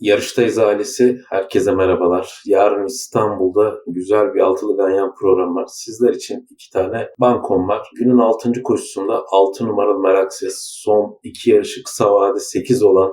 Yarıştayız ailesi. Herkese merhabalar. Yarın İstanbul'da güzel bir altılı ganyan programı var. Sizler için iki tane bankom var. Günün 6. koşusunda 6 numaralı Meraksiz son iki yarışı kısa vade 8 olan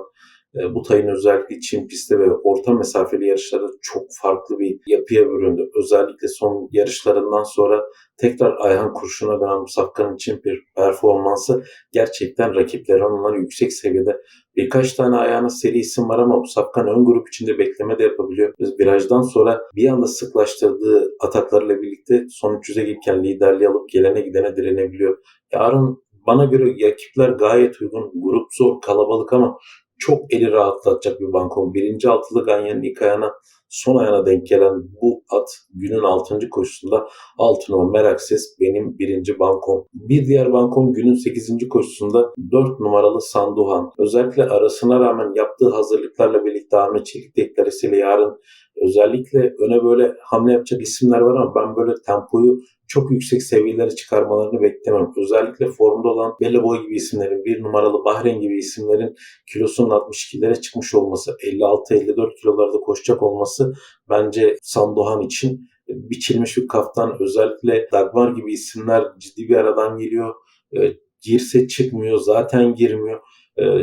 bu tayın özellikle Çin pistte ve orta mesafeli yarışlarda çok farklı bir yapıya büründü. Özellikle son yarışlarından sonra tekrar Ayhan kurşuna dönen bu safkanın için bir performansı gerçekten rakipleri onları yüksek seviyede Birkaç tane ayağına seri isim var ama bu Safkan ön grup içinde bekleme de yapabiliyor. Biz virajdan sonra bir anda sıklaştırdığı ataklarla birlikte son 300'e gelirken liderliği alıp gelene gidene direnebiliyor. Yarın bana göre rakipler gayet uygun. Grup zor, kalabalık ama çok eli rahatlatacak bir banko. Birinci altılı Ganyan'ın ilk ayağına son ayağına denk gelen bu at günün 6. koşusunda 6 numara Meraksiz benim birinci bankom. Bir diğer bankom günün 8. koşusunda 4 numaralı Sanduhan. Özellikle arasına rağmen yaptığı hazırlıklarla birlikte Ahmet Çelik deklaresiyle yarın özellikle öne böyle hamle yapacak isimler var ama ben böyle tempoyu çok yüksek seviyelere çıkarmalarını beklemem. Özellikle formda olan Belleboy gibi isimlerin, bir numaralı Bahreyn gibi isimlerin kilosunun 62'lere çıkmış olması, 56-54 kilolarda koşacak olması bence Sandohan için biçilmiş bir kaftan. Özellikle Dagmar gibi isimler ciddi bir aradan geliyor. E, girse çıkmıyor, zaten girmiyor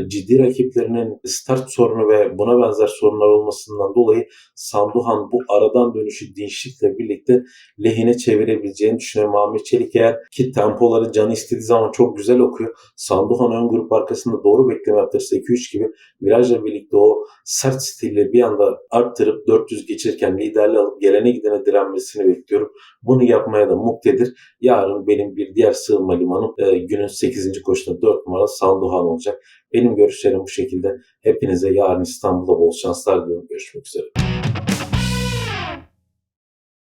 ciddi rakiplerinin start sorunu ve buna benzer sorunlar olmasından dolayı Sanduhan bu aradan dönüşü dinçlikle birlikte lehine çevirebileceğini düşünüyorum. Ahmet Çelik eğer ki tempoları canı istediği zaman çok güzel okuyor. Sanduhan ön grup arkasında doğru bekleme yaptırırsa 2-3 gibi virajla birlikte o sert stille bir anda arttırıp 400 geçirken liderliği alıp gelene gidene direnmesini bekliyorum. Bunu yapmaya da muktedir. Yarın benim bir diğer sığınma limanım e, günün 8. koşusunda 4 numara Sanduhan olacak. Benim görüşlerim bu şekilde. Hepinize yarın İstanbul'da bol şanslar diliyorum. Görüşmek üzere.